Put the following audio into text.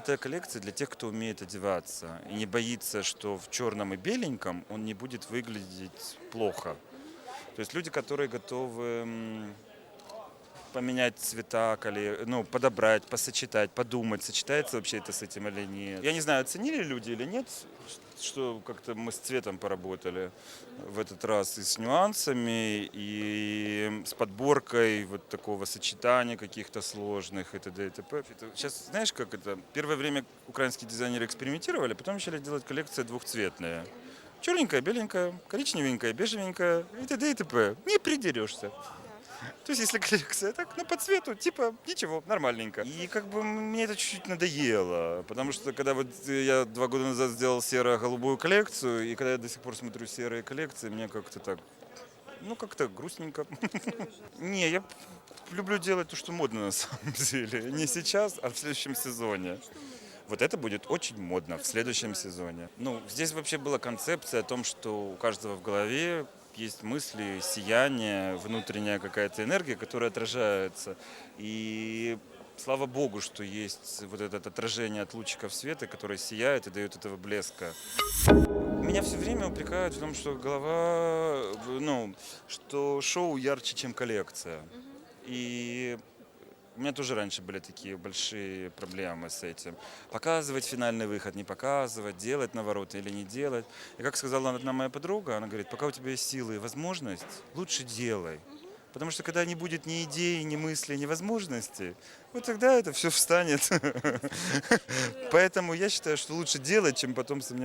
коллекция для тех, кто умеет одеваться и не боится, что в черном и беленьком он не будет выглядеть плохо. То есть люди, которые готовы поменять цвета, коле- ну, подобрать, посочетать, подумать, сочетается вообще это с этим или нет. Я не знаю, оценили люди или нет, что как-то мы с цветом поработали в этот раз и с нюансами, и с подборкой вот такого сочетания каких-то сложных и т.д. и т.п. Сейчас, знаешь, как это? Первое время украинские дизайнеры экспериментировали, потом начали делать коллекции двухцветные. Черненькая, беленькая, коричневенькая, бежевенькая и т.д. и т.п. Не придерешься. То есть, если коллекция так, ну, по цвету, типа, ничего, нормальненько. И как бы мне это чуть-чуть надоело, потому что когда вот я два года назад сделал серо-голубую коллекцию, и когда я до сих пор смотрю серые коллекции, мне как-то так, ну, как-то грустненько. Не, я люблю делать то, что модно на самом деле. Не сейчас, а в следующем сезоне. Вот это будет очень модно в следующем сезоне. Ну, здесь вообще была концепция о том, что у каждого в голове есть мысли, сияние, внутренняя какая-то энергия, которая отражается. И слава богу, что есть вот это отражение от лучиков света, которое сияет и дает этого блеска. Меня все время упрекают в том, что голова, ну, что шоу ярче, чем коллекция. И у меня тоже раньше были такие большие проблемы с этим. Показывать финальный выход, не показывать, делать навороты или не делать. И как сказала одна моя подруга, она говорит, пока у тебя есть силы и возможность, лучше делай. Потому что когда не будет ни идеи, ни мысли, ни возможностей, вот тогда это все встанет. Поэтому я считаю, что лучше делать, чем потом сомневаться.